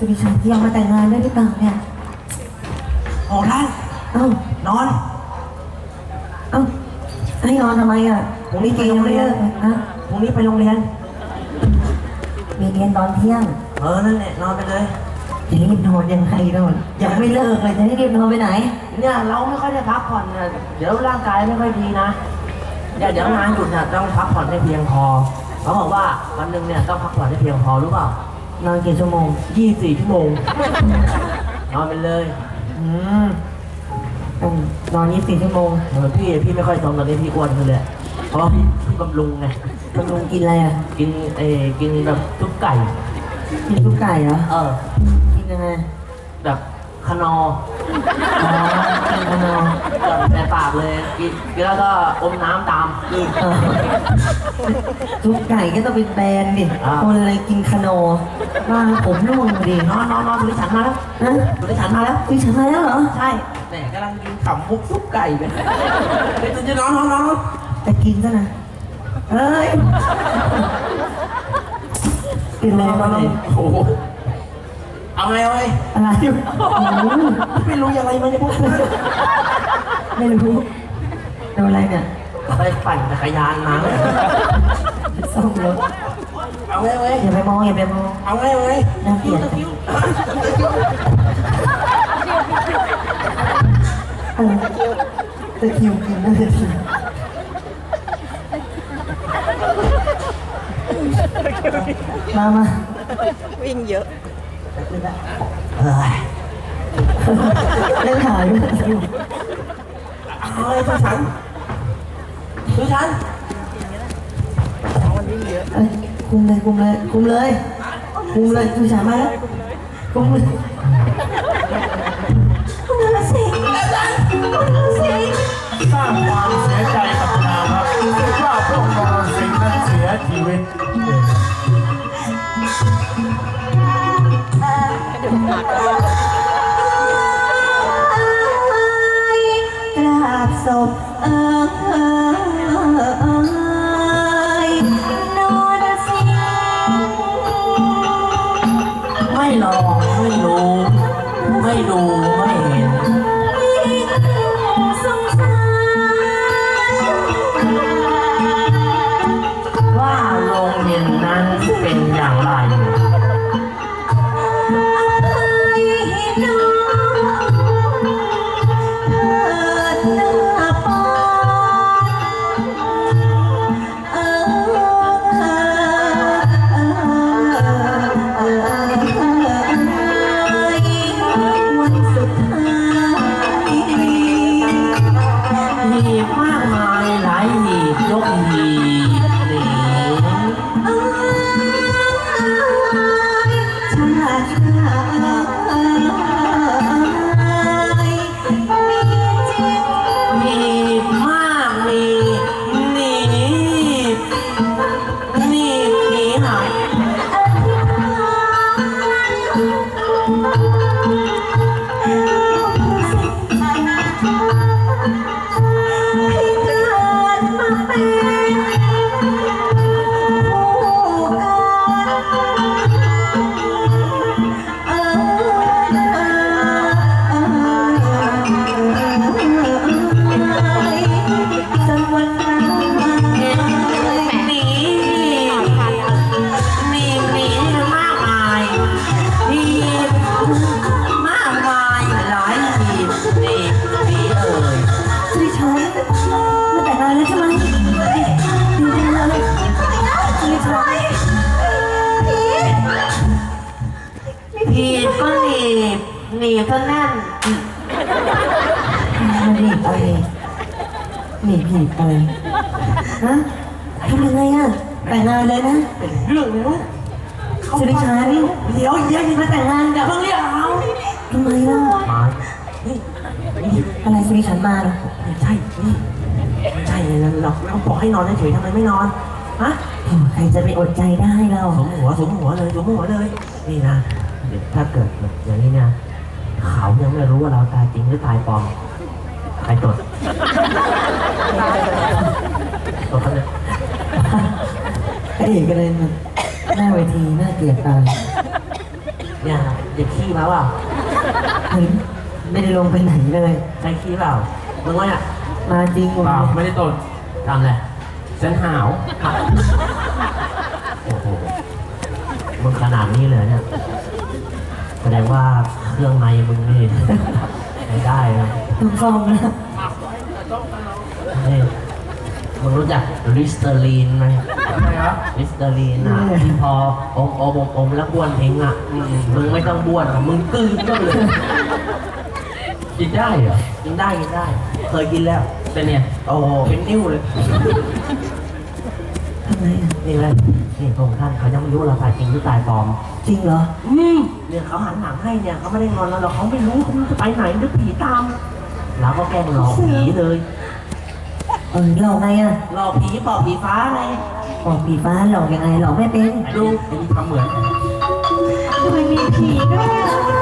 สุริชันที่ยังมาแต่งงานได้หรือเปล่าเนี่ยโอ้ท่านเอ้า นอน เอ้าให้นอนทำไมอะผมนี่เกยังไม่เลิกเลยนะพรุ่งนี้ไปโรงเรียน มีเรียนตอนเที่ยงเออ นั่นแหละนอนไปเลย จะรีบนอนยังไงนอนยังไม่เลิกเลยจะให้รีบนอนไปไหน เนี่ยเราไม่ค่อยได้พักผ่อนนะเดี๋ยวร่างกายไม่ค่อยดีนะเดี๋ยวเดี๋ยวงานหยุดเนี่ยต้องพักผ่อนให้เพียงพอเขาบอกว่าวันหนึ่งเนี่ยต้องพักผ่อนให้เพียงพอรู้เปล่า นอนกี่ชั่วโมง24ชั่วโมง นอนไปเลยอืมต้องนอนยี่สิบสี่ชั่วโมงเหมือนพี่พี่ไม่ค่อยสมตอนนี้พี่อ้วนขึ้นเลยเพราะว่าพี่พี่บำรุงไงคุณลุงกินอะไรอะ กินเออกินแบบซุปไก่ กินลูกไก่เหรอ เออ กินยังไงแบบ คานออ๋อกินขนมแบบในปากเลยกินกินแล้วก็อมน้ำตามอืมเออลูกไก่ก็ต้องเป็นแบรนด์ดิอ่า คนอะไรกินขนมว่าผมร่วงดินอนนอนนอนสุริฉันมาแล้วนะสุริฉันมาแล้ว คุยฉันมาแล้วเหรอ ใช่แหมกำลังกินขำมุกซุปไก่ไปเดี๋ยวจะนอนนอนนอนนอนจะกินซะนะเฮ้ยกินอะไรมาเนี่ยโอ้โห เอาไงเอาไงอะไรอยู่โอ้โหไม่รู้ยังไงมันจะพูดไม่รู้โดนอะไรเนี่ยไปปั่นจักรยานมาซ่อมรถเอาไงเอาไงอย่าไปมองอย่าไปมองเอาไงเอาไงน่าเกลียดจังเออตะคริวกินน่าจะกินมามาวิ่งเยอะ เฮ้ยเล่นถ่ายด้วยตะคริวเอาไงสุริฉันสุริฉันเอ้ยคุมเลยคุมเลยคุมเลยคุมเลยคุมฉายมาแล้วคุมเลยคุมเลยสิสร้างความเสียใจกับนางครับว่าพวกนรสิงห์นั้นเสียชีวิต บก็แน่นมาหนีบอะไรหนีบหีบอะไรฮะทำยังไงอะแต่งงานเลยนะเรื่องเลยนะสุริชัยเดี๋ยวเดี๋ยวมาแต่งงานอย่าเพิ่งเรียกเราทำไมล่ะมานี่อะไรสุริชันมาเหรอใช่นี่ใช่เลยนะเราเราบอกให้นอนเฉยๆทำไมไม่นอนฮะใครจะไปอดใจได้เราสมหัวสมหัวเลยสมหัวเลยนี่นะถ้าเกิดแบบอย่างนี้เนี่ย เขายังไม่รู้ว่าเราตายจริงหรือตายปลอมใครตดตดเขาเนี่ยไอ้เอกกันเลยมันหน้าเวทีน่าเกลียดตายนี่เนี่ยเด็กขี้มาเปล่าเฮ้ยไม่ได้ลงไปไหนเลย ใครขี้เปล่ามึงวะเนี่ยมาจริงเปล่าไม่ได้ตดทำเลยฉันหาวโอ้โหมึงขนาดนี้เลยเนี่ย แสดงว่าเครื่องในมึงนี่ใช้ได้นะต้องซ่อมนะนี่มึงรู้จักลิสเตอรีนไหมทำไมครับลิสเตอรีนอะที่พออมอมอมอมแล้วบ้วนทิ้งอะอืมมึงไม่ต้องบ้วนหรอกมึงกลืนก็เลยกินได้เหรอกินได้กินได้ เคยกินแล้ว เป็นเนี่ยโอ้โหเป็นนิ้วเลย ทำไมอะ นี่เลยนี่พระองค์ท่านเขายังไม่รู้เราตายจริงหรือตายปลอม จริงเหรอ อืมเนี่ยเขาหันหลังให้เนี่ยเขาไม่ได้งอนเราหรอกเขาไม่รู้เขาจะไปไหนหรือผีตามเราก็แกล้งหลอกผีเลยเออหลอกไงอะหลอกผีปอบผีฟ้าไงบอกปีฟ้าหลอกยังไงหลอกไม่เป็นดูไอ้นี่ทำเหมือนมันมีผีด้วยลิ้นไวซะ